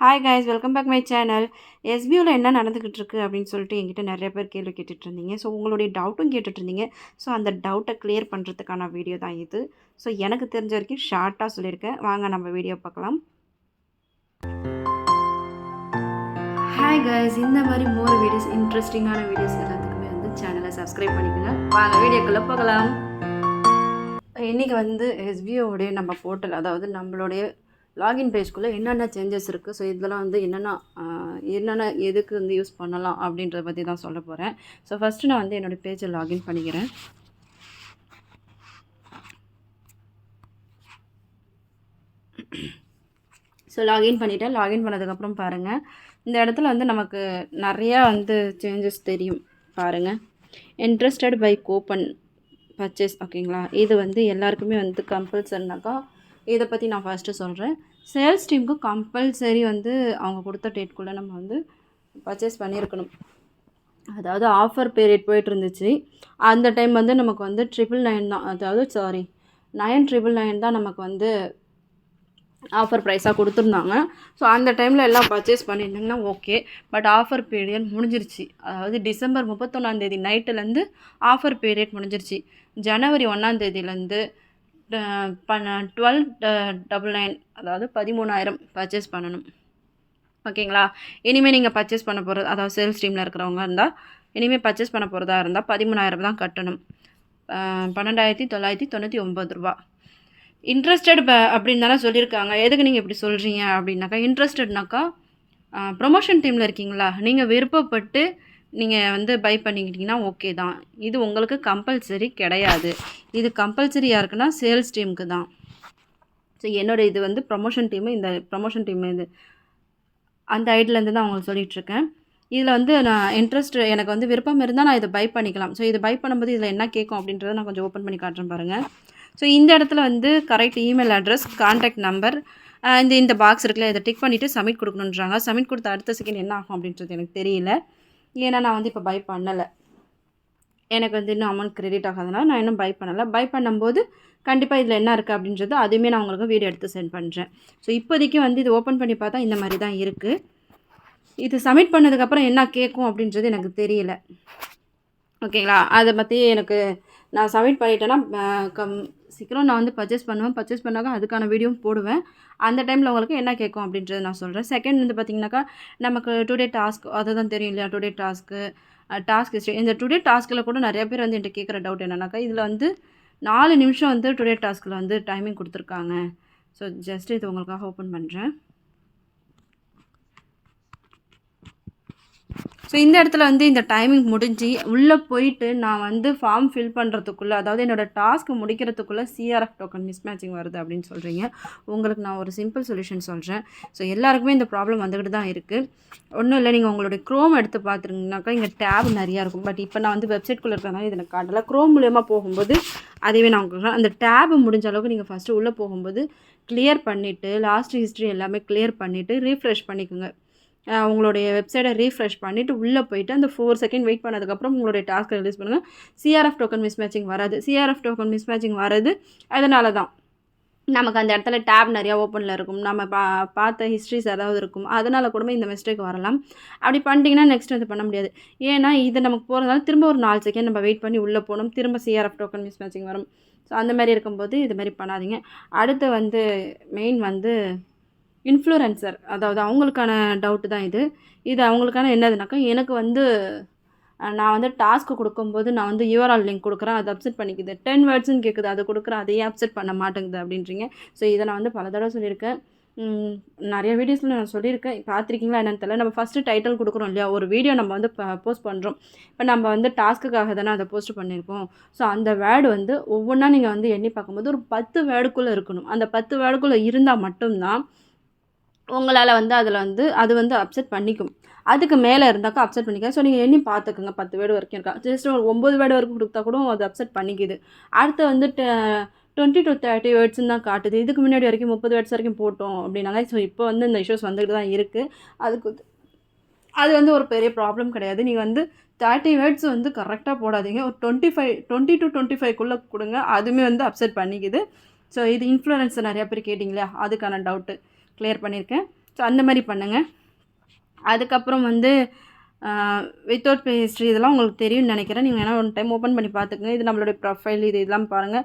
Hi guys welcome back my channel எஸ்பியூவில் என்ன நடந்துக்கிட்டு இருக்கு அப்படின்னு சொல்லிட்டு என்கிட்ட நிறைய பேர் கேள்வி கேட்டுட்டு இருந்தீங்க ஸோ உங்களுடைய டவுட்டும் கேட்டுட்டு இருந்தீங்க ஸோ அந்த டவுட்டை கிளியர் பண்ணுறதுக்கான வீடியோ தான் இது. ஸோ எனக்கு தெரிஞ்ச வரைக்கும் ஷார்ட்டாக சொல்லியிருக்கேன். வாங்க நம்ம வீடியோ பார்க்கலாம். ஹாய் கைஸ் இந்த மாதிரி மோர் வீடியோஸ் இன்ட்ரெஸ்டிங்கான வீடியோஸ் எல்லாத்துக்குமே வந்து சேனலை சப்ஸ்கிரைப் பண்ணிக்கோங்க. வாங்க வீடியோக்குள்ளே போகலாம். இன்றைக்கி வந்து எஸ்பிஓடைய நம்ம போர்ட்டல் அதாவது நம்மளுடைய லாகின் பேஜ்குள்ளே என்னென்ன சேஞ்சஸ் இருக்குது ஸோ இதெல்லாம் வந்து என்னென்ன என்னென்ன எதுக்கு வந்து யூஸ் பண்ணலாம் அப்படின்றத பற்றி தான் சொல்ல போகிறேன் ஸோ ஃபஸ்ட்டு நான் வந்து என்னோடய பேஜை லாகின் பண்ணிக்கிறேன். ஸோ லாகின் பண்ணிவிட்டேன் லாகின் பண்ணதுக்கப்புறம் பாருங்கள் இந்த இடத்துல வந்து நமக்கு நிறையா வந்து சேஞ்சஸ் தெரியும். பாருங்கள் இன்ட்ரெஸ்டட் பை கூப்பன் பர்ச்சேஸ் ஓகேங்களா இது வந்து எல்லாருக்குமே வந்து கம்பல்சரினாக்கா இதை பற்றி நான் ஃபஸ்ட்டு சொல்கிறேன் சேல்ஸ் டீமுக்கு கம்பல்சரி வந்து அவங்க கொடுத்த டேட்குள்ளே நம்ம வந்து பர்ச்சேஸ் பண்ணியிருக்கணும். அதாவது ஆஃபர் பீரியட் போயிட்டு இருந்துச்சு அந்த டைம் வந்து நமக்கு வந்து ட்ரிபிள் நைன் தான். அதாவது சாரி நைன் ட்ரிபிள் நைன் தான் நமக்கு வந்து ஆஃபர் ப்ரைஸாக கொடுத்துருந்தாங்க. ஸோ அந்த டைமில் எல்லாம் பர்ச்சேஸ் பண்ணியிருந்தீங்கன்னா ஓகே பட் ஆஃபர் பீரியட் முடிஞ்சிருச்சு. அதாவது டிசம்பர் முப்பத்தொன்னாந்தேதி நைட்டுலேருந்து ஆஃபர் பீரியட் முடிஞ்சிருச்சு. ஜனவரி ஒன்றாந்தேதியிலேருந்து டுவெல் டபுள் நைன் அதாவது பதிமூணாயிரம் பர்ச்சேஸ் பண்ணணும். ஓகேங்களா? இனிமேல் நீங்கள் பர்ச்சேஸ் பண்ண போகிறது அதாவது சேல்ஸ் டீமில் இருக்கிறவங்க இருந்தால் இனிமேல் பர்ச்சேஸ் பண்ண போகிறதா இருந்தால் பதிமூணாயிரம் தான் கட்டணும். பன்னெண்டாயிரத்தி தொள்ளாயிரத்தி தொண்ணூற்றி ஒம்பது ரூபா. இன்ட்ரெஸ்டட் அப்படின்னு தானே சொல்லியிருக்காங்க. எதுக்கு நீங்கள் இப்படி சொல்கிறீங்க அப்படின்னாக்கா இன்ட்ரெஸ்டட்னாக்கா ப்ரொமோஷன் டீமில் இருக்கீங்களா? நீங்கள் விருப்பப்பட்டு நீங்கள் வந்து பை பண்ணிக்கிட்டிங்கன்னா ஓகே தான். இது உங்களுக்கு கம்பல்சரி கிடையாது. இது கம்பல்சரி இருக்குன்னா சேல்ஸ் டீமுக்கு தான். ஸோ என்னோடய இது வந்து ப்ரொமோஷன் டீமு இந்த ப்ரொமோஷன் டீம் இது. அந்த ஐடியிலேருந்து தான் அவங்களுக்கு சொல்லிகிட்ருக்கேன் இதில் வந்து நான் இன்ட்ரெஸ்ட் எனக்கு வந்து விருப்பம் இருந்தால் நான் இதை பை பண்ணிக்கலாம். ஸோ இது பை பண்ணும்போது இதில் என்ன கேட்கும் அப்படின்றத நான் கொஞ்சம் ஓப்பன் பண்ணி காட்டுறேன் பாருங்கள் ஸோ இந்த இடத்துல வந்து correct email address contact number இந்த இந்த பாக்ஸ் இருக்குல்ல இதை டிக் பண்ணிவிட்டு சப்மிட் கொடுக்கணுன்றாங்க சப்மிட் கொடுத்த அடுத்த செகண்ட் என்ன ஆகும் அப்படின்றது எனக்கு தெரியல. ஏன்னா நான் வந்து இப்போ பை பண்ணலை. எனக்கு வந்து இன்னும் அமௌண்ட் கிரெடிட் ஆகாதனால நான் இன்னும் பை பண்ணலை. பை பண்ணும்போது கண்டிப்பாக இதில் என்ன இருக்குது அப்படின்றது அதுவுமே நான் உங்களுக்கு வீடியோ எடுத்து சென்ட் பண்ணுறேன் ஸோ இப்போதைக்கு வந்து இது ஓப்பன் பண்ணி பார்த்தா இந்த மாதிரி தான் இருக்குது இது சப்மிட் பண்ணதுக்கப்புறம் என்ன கேட்கும் அப்படின்றது எனக்கு தெரியல. ஓகேங்களா? அதை பற்றி எனக்கு நான் சப்மிட் பண்ணிட்டேன்னா கம் சீக்கிரம் நான் வந்து பர்ச்சேஸ் பண்ணுவேன். பர்ச்சேஸ் பண்ணாக்க அதுக்கான வீடியோவும் போடுவேன். அந்த டைமில் உங்களுக்கு என்ன கேட்கும் அப்படின்றத நான் சொல்கிறேன் செகண்ட் வந்து பார்த்திங்கனாக்கா நமக்கு டுடே டாஸ்க் அதுதான் தெரியும் இல்லையா? டுடே டாஸ்க்கு டாஸ்க் ஹிஸ்ட்ரி இந்த டுடே டாஸ்கில் கூட நிறைய பேர் வந்து என்கிட்ட கேட்குற டவுட் என்னன்னாக்கா இதில் வந்து நாலு நிமிஷம் வந்து டுடே டாஸ்கில் வந்து டைமிங் கொடுத்துருக்காங்க. ஸோ ஜஸ்ட் இது உங்களுக்காக ஓப்பன் பண்ணுறேன் ஸோ இந்த இடத்துல வந்து இந்த டைமிங் முடிஞ்சு உள்ளே போயிட்டு நான் வந்து ஃபார்ம் ஃபில் பண்ணுறதுக்குள்ளே அதாவது என்னோடய டாஸ்க் முடிக்கிறதுக்குள்ளே சிஆர்எஃப் டோக்கன் மிஸ் மேட்சிங் வருது அப்படின்னு சொல்கிறீங்க உங்களுக்கு நான் ஒரு சிம்பிள் சொல்யூஷன் சொல்கிறேன் ஸோ எல்லாருக்குமே இந்த ப்ராப்ளம் வந்துக்கிட்டு தான் இருக்குது ஒன்றும் இல்லை நீங்கள் உங்களுடைய க்ரோம் எடுத்து பார்த்துருங்கனாக்கா இங்கே டேப் நிறையா இருக்கும். பட் இப்போ நான் வந்து வெப்சைட்குள்ளே இருக்கிறனால இதில் காட்டலை. க்ரோம் மூலியமாக போகும்போது அதுவே நான் உங்களுக்கு அந்த டேப் முடிஞ்ச அளவுக்கு நீங்கள் ஃபஸ்ட்டு உள்ளே போகும்போது கிளியர் பண்ணிவிட்டு லாஸ்ட் ஹிஸ்ட்ரி எல்லாமே கிளியர் பண்ணிவிட்டு ரீஃப்ரெஷ் பண்ணிக்கோங்க. உங்களுடைய வெப்சைட்டை ரீஃப்ரெஷ் பண்ணிவிட்டு உள்ளே போயிட்டு அந்த ஃபோர் செகண்ட் வெயிட் பண்ணதுக்கப்புறம் உங்களுடைய டாஸ்க்கை ரிலீஸ் பண்ணுங்கள் சிஆர்எஃப் டோக்கன் மிஸ் மேட்சிங் வராது. சிஆர்எஃப் டோக்கன் மிஸ் மேட்சிங் வராது. அதனால தான் நமக்கு அந்த இடத்துல டேப் நிறையா ஓப்பனில் இருக்கும். நம்ம பா பார்த்த ஹிஸ்ட்ரிஸ் ஏதாவது இருக்கும். அதனால் கூட இந்த மிஸ்டேக் வரலாம். அப்படி பண்ணிட்டீங்கன்னா நெக்ஸ்ட் வந்து பண்ண முடியாது. ஏன்னா இது நமக்கு போகிறதுனால திரும்ப ஒரு நாலு செகண்ட் நம்ம வெயிட் பண்ணி உள்ளே போகணும். திரும்ப சிஆர்எஃப் டோக்கன் மிஸ் மேட்சிங் வரும். ஸோ அந்த மாதிரி இருக்கும்போது இது மாதிரி பண்ணாதீங்க. அடுத்து வந்து மெயின் வந்து இன்ஃப்ளூரன்சர் அதாவது அவங்களுக்கான டவுட்டு தான் இது. இது அவங்களுக்கான என்னதுனாக்கா எனக்கு வந்து நான் வந்து டாஸ்க்கு கொடுக்கும்போது நான் வந்து யூஆர்எல் லிங்க் கொடுக்குறேன் அது அப்செட் பண்ணிக்குது. டென் வேர்ட்ஸ்னு கேட்குது அது கொடுக்குறேன் அதையே அப்செட் பண்ண மாட்டேங்குது அப்படின்றீங்க. ஸோ இதை நான் வந்து பல தடவை சொல்லியிருக்கேன். நிறைய வீடியோஸில் நான் சொல்லியிருக்கேன். பார்த்துருக்கீங்களா என்னென்னு தெரியல. நம்ம ஃபஸ்ட்டு டைட்டில் கொடுக்குறோம் இல்லையா? ஒரு வீடியோ நம்ம வந்து போஸ்ட் பண்ணுறோம் இப்போ நம்ம வந்து டாஸ்க்குக்காக தானே அதை போஸ்ட் பண்ணியிருக்கோம். ஸோ அந்த வேர்டு வந்து ஒவ்வொன்றா நீங்கள் வந்து எண்ணி பார்க்கும்போது ஒரு பத்து வேர்டுக்குள்ளே இருக்கணும். அந்த பத்து வேர்டுக்குள்ளே இருந்தால் மட்டும்தான் உங்களால் வந்து அதில் வந்து அது வந்து அப்செட் பண்ணிக்கும். அதுக்கு மேலே இருந்தாக்கா அப்செட் பண்ணிக்க ஸோ நீங்கள் எண்ணி பார்த்துக்குங்க பத்து வேர்டு வரைக்கும் இருக்கா. ஜஸ்ட் ஒரு ஒம்பது வேர்டு வரைக்கும் கொடுத்தா கூட அது அப்செட் பண்ணிக்குது. அடுத்து வந்து டுவெண்ட்டி டு தேர்ட்டி வேர்ட்ஸ்னு தான் காட்டுது. இதுக்கு முன்னாடி வரைக்கும் முப்பது வேர்ட்ஸ் வரைக்கும் போட்டோம் அப்படின்னாங்க ஸோ இப்போ வந்து இந்த இஷ்யூஸ் வந்துட்டு தான் இருக்குது அதுக்கு அது வந்து ஒரு பெரிய ப்ராப்ளம் கிடையாது. நீங்கள் வந்து தேர்ட்டி வேர்ட்ஸ் வந்து கரெக்டாக போடாதீங்க. ஒரு twenty five twenty to twenty ஃபைவ்க்குள்ளே கொடுங்க. அதுவுமே வந்து அப்செட் பண்ணிக்குது. ஸோ இது இன்ஃப்ளூயன்ஸ் நிறையா பேர் கேட்டிங்களா அதுக்கான டவுட்டு கிளியர் பண்ணியிருக்கேன் ஸோ அந்த மாதிரி பண்ணுங்கள் அதுக்கப்புறம் வந்து வித்தவுட் பே ஹிஸ்ட்ரி இதெல்லாம் உங்களுக்கு தெரியும்னு நினைக்கிறேன். நீங்கள் வேணால் ஒன் டைம் ஓப்பன் பண்ணி பார்த்துக்கங்க. இது நம்மளுடைய ப்ரொஃபைல் இது இதெல்லாம் பாருங்கள்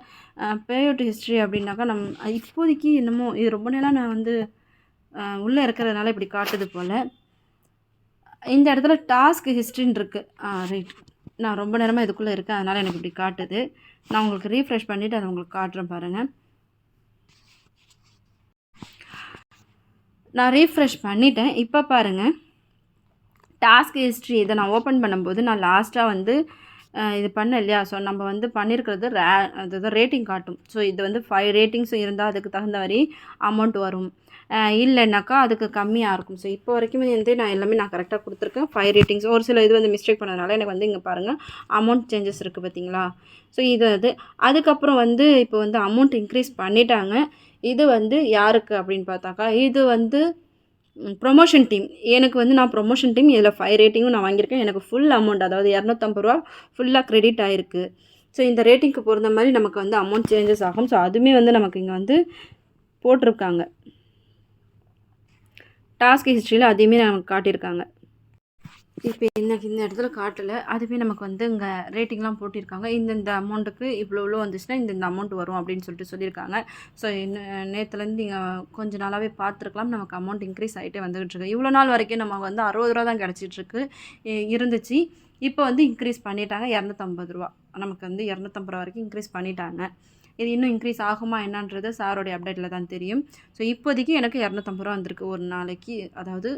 பேஅவுட் ஹிஸ்ட்ரி அப்படின்னாக்கா நம் இப்போதைக்கு என்னமோ இது ரொம்ப நேரம் நான் வந்து உள்ளே இருக்கிறதுனால இப்படி காட்டுது போல். இந்த இடத்துல டாஸ்க் ஹிஸ்ட்ரின்னு இருக்குது ஆ ரைட் நான் ரொம்ப நேரமாக இதுக்குள்ளே இருக்கேன். அதனால் எனக்கு இப்படி காட்டுது. நான் உங்களுக்கு ரீஃப்ரெஷ் பண்ணிவிட்டு அதை உங்களுக்கு காட்டுறேன் பாருங்கள் நான் ரீஃப்ரெஷ் பண்ணிட்டேன். இப்போ பாருங்கள் டாஸ்க் ஹிஸ்ட்ரி இதை நான் ஓப்பன் பண்ணும்போது நான் லாஸ்ட்டாக வந்து இது பண்ணேன் இல்லையா? ஸோ நம்ம வந்து பண்ணியிருக்கிறது ரே அதுதான் ரேட்டிங் காட்டும். ஸோ இது வந்து ஃபைவ் ரேட்டிங்ஸும் இருந்தால் அதுக்கு தகுந்த மாதிரி அமௌண்ட் வரும். இல்லைனாக்கா அதுக்கு கம்மியாக இருக்கும். ஸோ இப்போ வரைக்குமே வந்து நான் எல்லாமே நான் கரெக்டாக கொடுத்துருக்கேன். ஃபைவ் ரேட்டிங்ஸ் ஒரு சில இது வந்து மிஸ்டேக் பண்ணதுனால எனக்கு வந்து இங்கே பாருங்கள் அமௌண்ட் சேஞ்சஸ் இருக்குது பார்த்தீங்களா? ஸோ இது அது அதுக்கப்புறம் வந்து இப்போ வந்து அமௌண்ட் இன்க்ரீஸ் பண்ணிட்டாங்க. இது வந்து யாருக்கு அப்படின்னு பார்த்தாக்கா இது வந்து ப்ரொமோஷன் டீம் எனக்கு வந்து நான் ப்ரொமோஷன் டீம் இதில் ஃபைவ் ரேட்டிங்கும் நான் வாங்கியிருக்கேன். எனக்கு ஃபுல் அமௌண்ட் அதாவது இரநூத்தம்பது ரூபா ஃபுல்லாக க்ரெடிட் ஆகிருக்கு ஸோ இந்த ரேட்டிங்க்கு பொறுத்த மாதிரி நமக்கு வந்து அமௌண்ட் சேஞ்சஸ் ஆகும். ஸோ அதுவுமே வந்து நமக்கு இங்கே வந்து போட்டிருக்காங்க. டாஸ்க் ஹிஸ்ட்ரியில் அதையுமே நமக்கு காட்டியிருக்காங்க. இப்போ இந்த இந்த இடத்துல காட்டலை. அதுவே நமக்கு வந்து இங்கே ரேட்டிங்லாம் போட்டிருக்காங்க. இந்தந்த அமௌண்ட்டுக்கு இவ்வளோ இவ்வளோ வந்துச்சுன்னா இந்தந்த அமௌண்ட் வரும் அப்படின்னு சொல்லிட்டு சொல்லியிருக்காங்க. ஸோ நேற்றுலேருந்து நீங்கள் கொஞ்ச நாளாகவே பார்த்துருக்கலாம். நமக்கு அமௌண்ட் இன்க்ரீஸ் ஆகிட்டே வந்துகிட்டு இருக்கு. இவ்வளோ நாள் வரைக்கும் நமக்கு வந்து அறுபது ரூபா தான் கிடச்சிட்ருக்கு இருந்துச்சு. இப்போ வந்து இன்க்ரீஸ் பண்ணிட்டாங்க. இரநூத்தம்பது ரூபா. நமக்கு வந்து இரநூத்தம்பது ரூபா வரைக்கும் இன்க்ரீஸ் பண்ணிட்டாங்க. இது இன்னும் இன்க்ரீஸ் ஆகுமா என்னன்றது சாரோடைய அப்டேட்டில் தான் தெரியும். ஸோ இப்போதைக்கு எனக்கு இரநூத்தம்பது ரூபா வந்திருக்கு ஒரு நாளைக்கு. அதாவது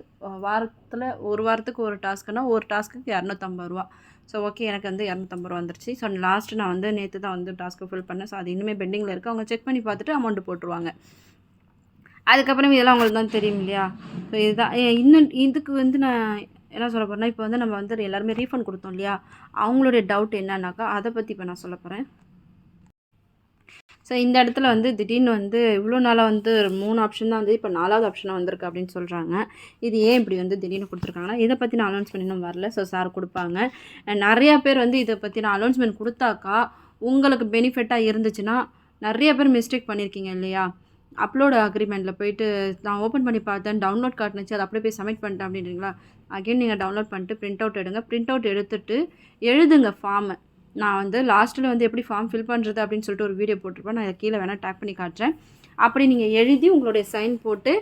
வாரத்தில் ஒரு வாரத்துக்கு ஒரு டாஸ்க்குனா ஒரு டாஸ்க்குக்கு இரநூத்தம்பது ரூபா. ஸோ ஓகே எனக்கு வந்து இரநூத்தம்பது ரூபா வந்துருச்சு. ஸோ லாஸ்ட்டு நான் வந்து நேற்று தான் வந்து டாஸ்க்கு ஃபில் பண்ணேன். ஸோ அது இன்னுமே பெண்டிங்கில் இருக்குது அவங்க செக் பண்ணி பார்த்துட்டு அமௌண்ட் போட்டுருவாங்க. அதுக்கப்புறம் இதெல்லாம் உங்களுக்கு தான் தெரியும் இல்லையா? ஸோ இதுதான். இன்னும் இதுக்கு வந்து நான் என்ன சொல்ல போகிறேன்னா இப்போ வந்து நம்ம வந்து எல்லாருமே ரீஃபண்ட் கொடுத்தோம் இல்லையா? அவங்களுடைய டவுட் என்னன்னாக்கா அதை பற்றி இப்போ நான் சொல்ல போகிறேன் ஸோ இந்த இடத்துல வந்து திடீர்னு வந்து இவ்வளோ நாளாக வந்து ஒரு மூணு ஆப்ஷன் தான் வந்து இப்போ நாலாவது ஆப்ஷனாக வந்திருக்கு அப்படின்னு சொல்கிறாங்க இது ஏன் இப்படி வந்து திடீர்னு கொடுத்துருக்காங்கன்னா இதை பற்றி நான் அனௌன்ஸ்மெண்ட் இன்னும் வரல. ஸோ சார் கொடுப்பாங்க. நிறையா பேர் வந்து இதை பற்றி நான் அனௌன்ஸ்மெண்ட் கொடுத்தாக்கா உங்களுக்கு பெனிஃபிட்டாக இருந்துச்சுன்னா நிறைய பேர் மிஸ்டேக் பண்ணியிருக்கீங்க இல்லையா? அப்லோடு அக்ரிமெண்ட்டில் போயிட்டு நான் ஓப்பன் பண்ணி பார்த்தேன் டவுன்லோட் காட்டுனுச்சு அதை அப்படியே போய் சப்மிட் பண்ணிட்டேன் அப்படின்றீங்களா? அகைன் நீங்கள் டவுன்லோட் பண்ணிட்டு ப்ரிண்ட் அவுட் எடுங்க. ப்ரிண்ட் அவுட் எடுத்துட்டு எழுதுங்க ஃபார்மை நான் வந்து லாஸ்ட்டில் வந்து எப்படி ஃபார்ம் ஃபில் பண்ணுறது அப்படின்னு சொல்லிட்டு ஒரு வீடியோ போட்டிருப்பேன். நான் கீழே வேணால் டேக் பண்ணி காட்டுறேன். அப்படி நீங்கள் எழுதி உங்களுடைய சைன் போட்டு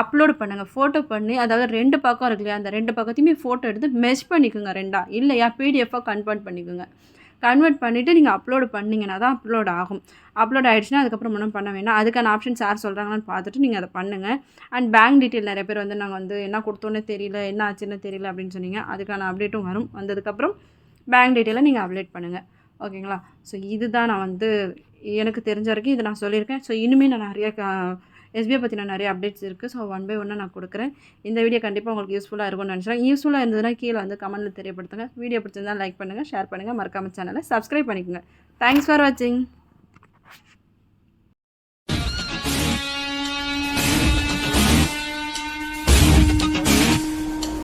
அப்லோடு பண்ணுங்கள் ஃபோட்டோ பண்ணி அதாவது ரெண்டு பக்கம் இருக்கு இல்லையா அந்த ரெண்டு பக்கத்தையுமே ஃபோட்டோ எடுத்து மெஷ் பண்ணிக்கோங்க ரெண்டா. இல்லையா பிடிஎஃபாக கன்வெர்ட் பண்ணிக்கோங்க. கன்வெர்ட் பண்ணிவிட்டு நீங்கள் அப்லோடு பண்ணிங்கன்னா தான் அப்லோட் ஆகும். அப்லோட் ஆகிடுச்சுன்னா அதுக்கப்புறம் ஒன்றும் பண்ண வேணாம். அதுக்கான ஆப்ஷன்ஸ் சார் சொல்கிறாங்கன்னு பார்த்துட்டு நீங்கள் அதை பண்ணுங்கள் அண்ட் பேங்க் டீட்டெயில் நிறைய பேர் வந்து நாங்கள் வந்து என்ன கொடுத்தோன்னே தெரியல என்ன ஆச்சுன்னு தெரியல அப்படின்னு சொன்னீங்க. அதுக்கான அப்டேட்டும் வரும். வந்ததுக்கப்புறம் பேங்க் டீட்டெயிலை நீங்கள் அப்டேட் பண்ணுங்கள் ஓகேங்களா ஸோ இதுதான் நான் வந்து எனக்கு தெரிஞ்ச வரைக்கும் இதை நான் சொல்லியிருக்கேன். ஸோ இனிமேல் நான் நிறைய எஸ்பிஐ பற்றின நிறைய அப்டேட்ஸ் இருக்குது ஸோ ஒன் பை ஒன்னாக நான் கொடுக்குறேன். இந்த வீடியோ கண்டிப்பாக உங்களுக்கு யூஸ்ஃபுல்லாக இருக்கும்னு நினச்சேன் யூஸ்ஃபுல்லாக இருந்ததுன்னா கீழே வந்து கமெண்ட்டில் தெரியப்படுத்துங்க. வீடியோ பிடிச்சிருந்தா லைக் பண்ணுங்கள் ஷேர் பண்ணுங்கள் மறக்காம சேனலை சப்ஸ்கிரைப் பண்ணிக்கோங்க. தேங்க்ஸ் ஃபார் வாட்சிங்